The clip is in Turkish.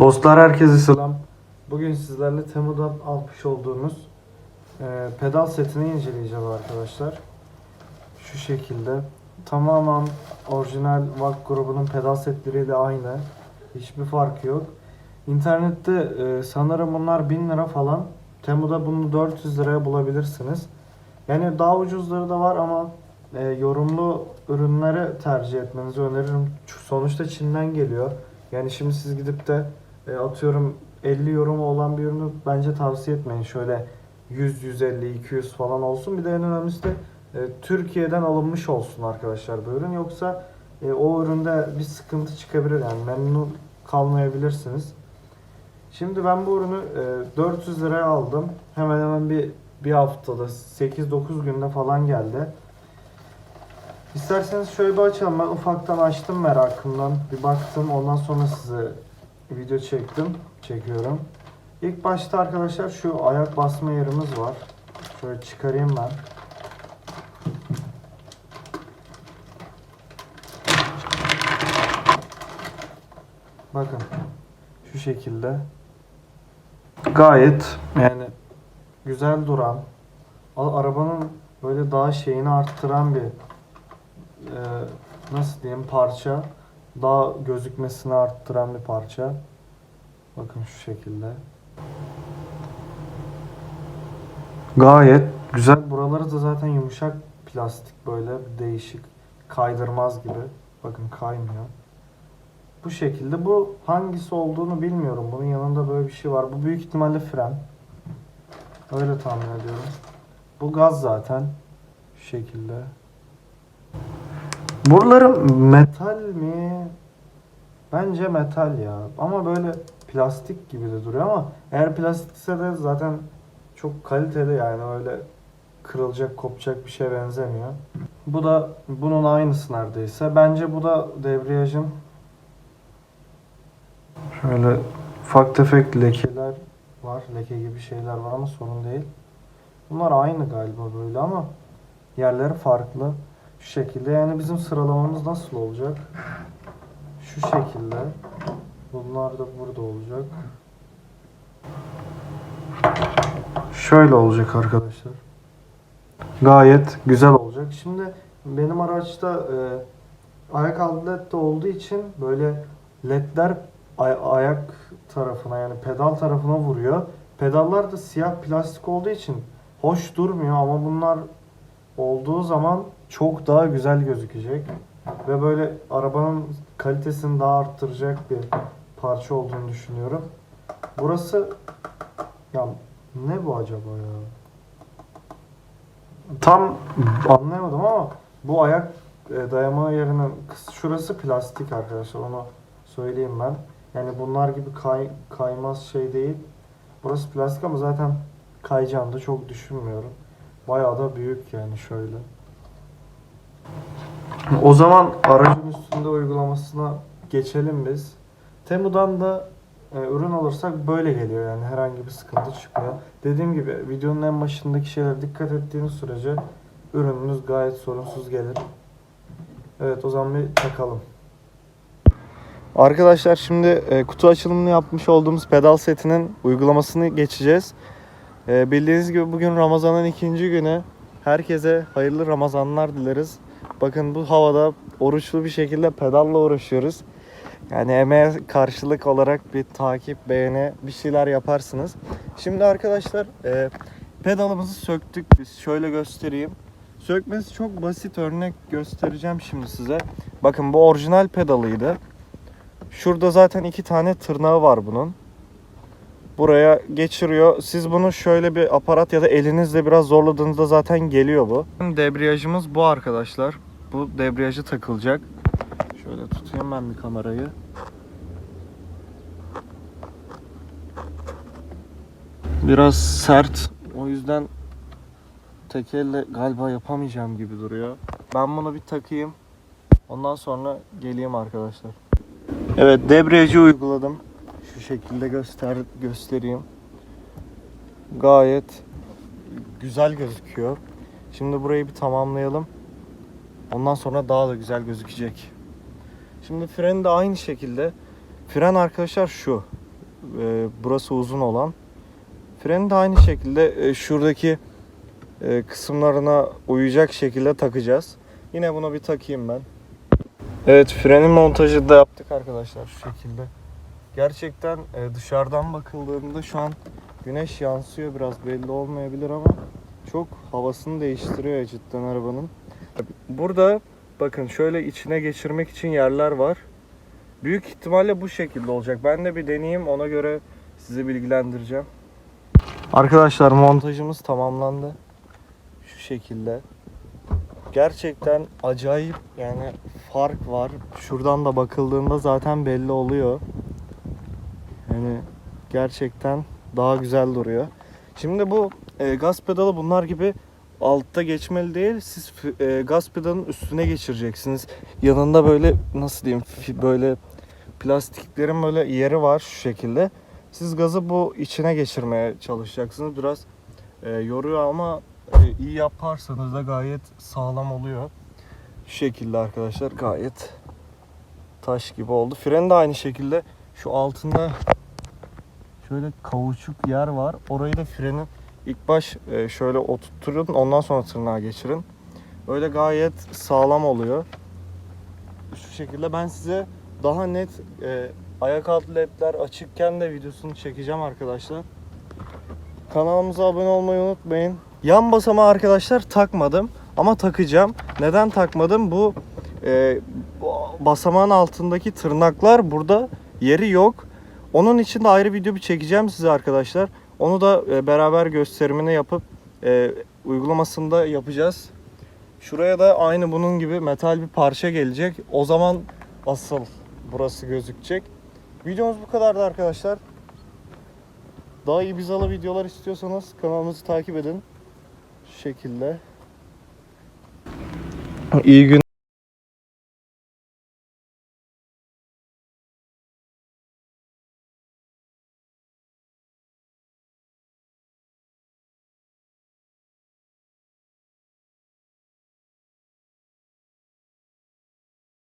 Dostlar herkese selam. Bugün sizlerle Temu'dan almış olduğumuz e, pedal setini inceleyeceğiz arkadaşlar. Şu şekilde. Tamamen orijinal VAK grubunun pedal setleriyle aynı. Hiçbir farkı yok. İnternette e, sanırım bunlar 1000 lira falan. Temu'da bunu 400 liraya bulabilirsiniz. Yani daha ucuzları da var ama e, yorumlu ürünleri tercih etmenizi öneririm. Sonuçta Çin'den geliyor. Yani şimdi siz gidip de e, atıyorum 50 yorumu olan bir ürünü bence tavsiye etmeyin. Şöyle 100, 150, 200 falan olsun. Bir de en önemlisi de e, Türkiye'den alınmış olsun arkadaşlar bu ürün. Yoksa e, o üründe bir sıkıntı çıkabilir yani memnun kalmayabilirsiniz. Şimdi ben bu ürünü e, 400 liraya aldım. Hemen hemen bir bir haftada 8-9 günde falan geldi. İsterseniz şöyle bir açalım. Ben ufaktan açtım merakımdan. Bir baktım. Ondan sonra size video çektim. Çekiyorum. İlk başta arkadaşlar şu ayak basma yerimiz var. Şöyle çıkarayım ben. Bakın. Şu şekilde. Gayet yani güzel duran, arabanın böyle daha şeyini arttıran bir e, nasıl diyeyim parça. Daha gözükmesini arttıran bir parça. Bakın şu şekilde. Gayet güzel. Buraları da zaten yumuşak plastik böyle değişik kaydırmaz gibi. Bakın kaymıyor. Bu şekilde. Bu hangisi olduğunu bilmiyorum. Bunun yanında böyle bir şey var. Bu büyük ihtimalle fren. Öyle tahmin ediyorum. Bu gaz zaten. Şu şekilde. Buraları metal mi? Bence metal ya. Ama böyle plastik gibi de duruyor ama eğer plastikse de zaten çok kaliteli yani öyle kırılacak, kopacak bir şeye benzemiyor. Bu da bunun aynısı neredeyse. Bence bu da debriyajın şöyle ufak tefek lekeler var. Leke gibi şeyler var ama sorun değil. Bunlar aynı galiba böyle ama yerleri farklı. Şu şekilde yani bizim sıralamamız nasıl olacak? Şu şekilde. Bunlar da burada olacak. Şöyle olacak arkadaşlar. Gayet güzel olacak. Şimdi benim araçta e, ayak outlet de olduğu için böyle ledler ay- ayak tarafına yani pedal tarafına vuruyor. Pedallar da siyah plastik olduğu için hoş durmuyor ama bunlar olduğu zaman çok daha güzel gözükecek. Ve böyle arabanın kalitesini daha arttıracak bir parça olduğunu düşünüyorum. Burası ya ne bu acaba ya? Tam anlayamadım ama bu ayak e, dayama yerinin şurası plastik arkadaşlar onu söyleyeyim ben. Yani bunlar gibi kay, kaymaz şey değil. Burası plastik ama zaten kayacağını da çok düşünmüyorum. Bayağı da büyük yani şöyle. O zaman aracın üstünde uygulamasına geçelim biz. Temu'dan da e, ürün alırsak böyle geliyor yani herhangi bir sıkıntı çıkmıyor. Dediğim gibi videonun en başındaki şeylere dikkat ettiğiniz sürece ürününüz gayet sorunsuz gelir. Evet o zaman bir takalım. Arkadaşlar şimdi e, kutu açılımını yapmış olduğumuz pedal setinin uygulamasını geçeceğiz. E, bildiğiniz gibi bugün Ramazan'ın ikinci günü. Herkese hayırlı Ramazanlar dileriz. Bakın bu havada oruçlu bir şekilde pedalla uğraşıyoruz. Yani emeğe karşılık olarak bir takip, beğeni bir şeyler yaparsınız. Şimdi arkadaşlar e, pedalımızı söktük biz. Şöyle göstereyim. Sökmesi çok basit örnek göstereceğim şimdi size. Bakın bu orijinal pedalıydı. Şurada zaten iki tane tırnağı var bunun. Buraya geçiriyor. Siz bunu şöyle bir aparat ya da elinizle biraz zorladığınızda zaten geliyor bu. Debriyajımız bu arkadaşlar. Bu debriyajı takılacak. Şöyle tutayım ben bir kamerayı. Biraz sert. O yüzden tek elle galiba yapamayacağım gibi duruyor. Ben bunu bir takayım. Ondan sonra geleyim arkadaşlar. Evet debriyajı uyguladım. Şu şekilde göster göstereyim. Gayet güzel gözüküyor. Şimdi burayı bir tamamlayalım. Ondan sonra daha da güzel gözükecek. Şimdi fren de aynı şekilde. Fren arkadaşlar şu. e, burası uzun olan. Freni de aynı şekilde e, şuradaki e, kısımlarına uyacak şekilde takacağız. Yine buna bir takayım ben. Evet frenin montajı da yaptık arkadaşlar şu şekilde. Gerçekten e, dışarıdan bakıldığında şu an güneş yansıyor biraz belli olmayabilir ama çok havasını değiştiriyor cidden arabanın. Burada bakın şöyle içine geçirmek için yerler var. Büyük ihtimalle bu şekilde olacak. Ben de bir deneyeyim ona göre sizi bilgilendireceğim. Arkadaşlar montajımız tamamlandı. Şu şekilde. Gerçekten acayip yani fark var. Şuradan da bakıldığında zaten belli oluyor. Yani gerçekten daha güzel duruyor. Şimdi bu e, gaz pedalı bunlar gibi altta geçmeli değil. Siz e, gaz pedalının üstüne geçireceksiniz. Yanında böyle nasıl diyeyim böyle plastiklerin böyle yeri var şu şekilde. Siz gazı bu içine geçirmeye çalışacaksınız. Biraz e, yoruyor ama e, iyi yaparsanız da gayet sağlam oluyor. Şu şekilde arkadaşlar gayet taş gibi oldu. Fren de aynı şekilde şu altında şöyle kauçuk yer var. Orayı da freni ilk baş e, şöyle oturtturun ondan sonra tırnağa geçirin. Öyle gayet sağlam oluyor. Şu şekilde ben size daha net e, ayak altı ledler açıkken de videosunu çekeceğim arkadaşlar. Kanalımıza abone olmayı unutmayın. Yan basamağı arkadaşlar takmadım ama takacağım. Neden takmadım? Bu e, basamağın altındaki tırnaklar burada yeri yok. Onun için de ayrı video bir çekeceğim size arkadaşlar. Onu da e, beraber gösterimini yapıp e, uygulamasını da yapacağız. Şuraya da aynı bunun gibi metal bir parça gelecek. O zaman asıl burası gözükecek. Videomuz bu kadardı arkadaşlar. Daha iyi bizalı videolar istiyorsanız kanalımızı takip edin. Şu şekilde. İyi gün.